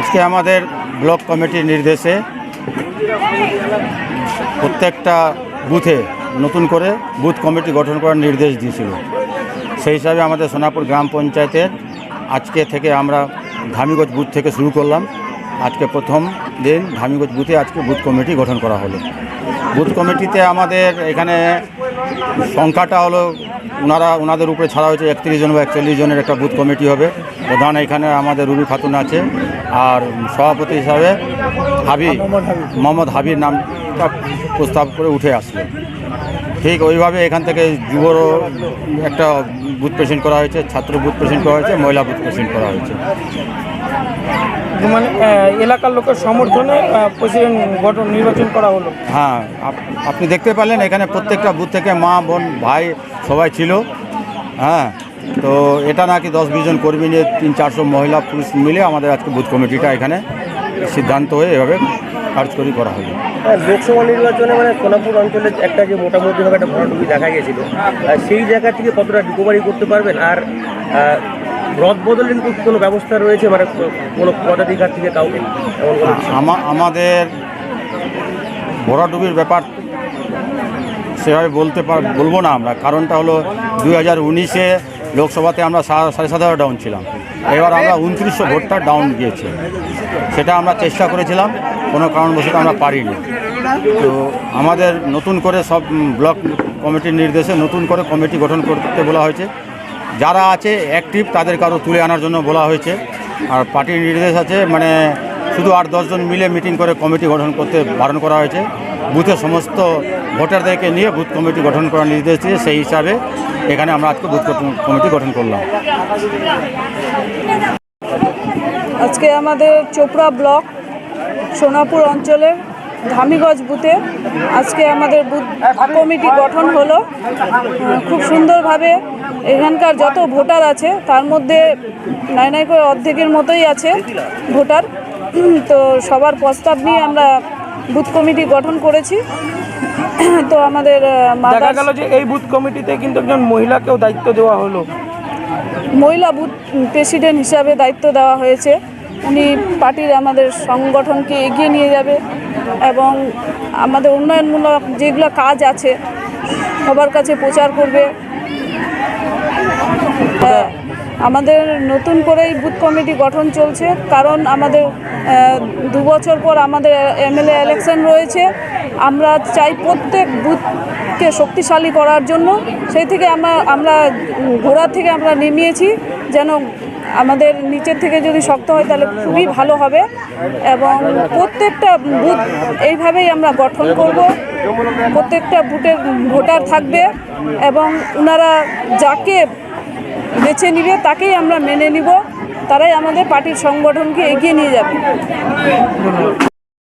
আজকে আমাদের ব্লক কমিটির নির্দেশে প্রত্যেকটা বুথে নতুন করে বুথ কমিটি গঠন করার নির্দেশ দিয়েছিল। সেই হিসাবে আমাদের সোনাপুর গ্রাম পঞ্চায়েতের আজকে থেকে আমরা ধামিগঞ্জ বুথ থেকে শুরু করলাম। আজকে প্রথম দিন ধামিগঞ্জ বুথে আজকে বুথ কমিটি গঠন করা হলো। বুথ কমিটিতে আমাদের এখানে সংখ্যাটা হলো ওনারা ওনাদের উপরে ছাড়া হয়েছে একত্রিশ জন বা একচল্লিশ জনের একটা বুথ কমিটি হবে। প্রধান এখানে আমাদের রুবি খাতুন আছে। আর সভাপতি হিসাবে হাবি মোহাম্মদ হাবির নামটা প্রস্তাব করে উঠে আসলো। ঠিক ওইভাবে এখান থেকে যুবরও একটা বুথ প্রেসেন্ট করা হয়েছে ছাত্র বুথ প্রেসেন্ট করা হয়েছে মহিলা বুথ প্রেসেন্ট করা হয়েছে। মানে এলাকার লোকের সমর্থনে প্রেসিডেন্ট গঠন নির্বাচন করা হলো। হ্যাঁ আপ- আপনি দেখতে পেলেন এখানে প্রত্যেকটা বুথ থেকে মা বোন ভাই সবাই ছিল। হ্যাঁ তো এটা নাকি দশ বিশ জন কর্মী নিয়ে তিন চারশো মহিলা পুরুষ মিলে আমাদের আজকে বুথ কমিটিটা এখানে সিদ্ধান্ত হয়ে এভাবে কার্যকরী করা হলো। হ্যাঁ, লোকসভা নির্বাচনে মানে সোনাপুর অঞ্চলে একটা যে মোটামুটিভাবে একটা ভরাডুবি দেখা গেছিল সেই জায়গা থেকে কতটা রিকভারি করতে পারবেন? আর রদ বদলের কোনো ব্যবস্থা রয়েছে? মানে কোনো পদাধিকার থেকে কাউকে আমাদের ভরাডুবির ব্যাপার সেভাবে বলতে পার বলব না আমরা। কারণটা হলো দুই হাজার উনিশে লোকসভাতে আমরা সাড়ে সাত হাজার ডাউন ছিলাম। এবার আমরা উনত্রিশশো ভোটটা ডাউন গিয়েছে। সেটা আমরা চেষ্টা করেছিলাম, কোনো কারণবশত আমরা পারিনি। তো আমাদের নতুন করে সব ব্লক কমিটির নির্দেশে নতুন করে কমিটি গঠন করতে বলা হয়েছে। যারা আছে অ্যাক্টিভ তাদের কারও তুলে আনার জন্য বলা হয়েছে। আর পার্টির নির্দেশ আছে মানে শুধু আট দশজন মিলে মিটিং করে কমিটি গঠন করতে বারণ করা হয়েছে। বুথের সমস্ত ভোটারদেরকে নিয়ে বুথ কমিটি গঠন করার নির্দেশ দিয়ে সেই হিসাবে এখানে আমরা আজকে বুথ কমিটি গঠন করলাম। আজকে আমাদের চোপড়া ব্লক সোনাপুর অঞ্চলের ধামিগঞ্জ বুথে আজকে আমাদের বুথ কমিটি গঠন হলো। খুব সুন্দরভাবে এখানকার যত ভোটার আছে, তার মধ্যে নাই নাই করে অর্ধেকের মতোই আছে ভোটার। তো সবার প্রস্তাব নিয়ে আমরা বুথ কমিটি গঠন করেছি। তো আমাদের দেখা গেল যে এই বুথ কমিটিতে কিন্তু একজন মহিলাকেও দায়িত্ব দেওয়া হলো। মহিলা বুথ প্রেসিডেন্ট হিসাবে দায়িত্ব দেওয়া হয়েছে। উনি পার্টির আমাদের সংগঠনকে এগিয়ে নিয়ে যাবে এবং আমাদের উন্নয়নমূলক যেগুলো কাজ আছে সবার কাছে প্রচার করবে। হ্যাঁ, আমাদের নতুন করেই বুথ কমিটি গঠন চলছে, কারণ আমাদের দু বছর পর আমাদের এমএলএ ইলেকশন রয়েছে। আমরা চাই প্রত্যেক বুথকে শক্তিশালী করার জন্য, সেই থেকে আমরা আমরা ঘোড়া থেকে আমরা নেমিয়েছি, যেন আমাদের নিচের থেকে যদি শক্ত হয় তাহলে খুবই ভালো হবে। এবং প্রত্যেকটা বুথ এইভাবেই আমরা গঠন করব। প্রত্যেকটা বুথের ভোটার থাকবে এবং ওনারা যাকে বেছে নিবে তাকেই আমরা মেনে নিব। তারাই আমাদের পার্টির সংগঠনকে এগিয়ে নিয়ে যাবে।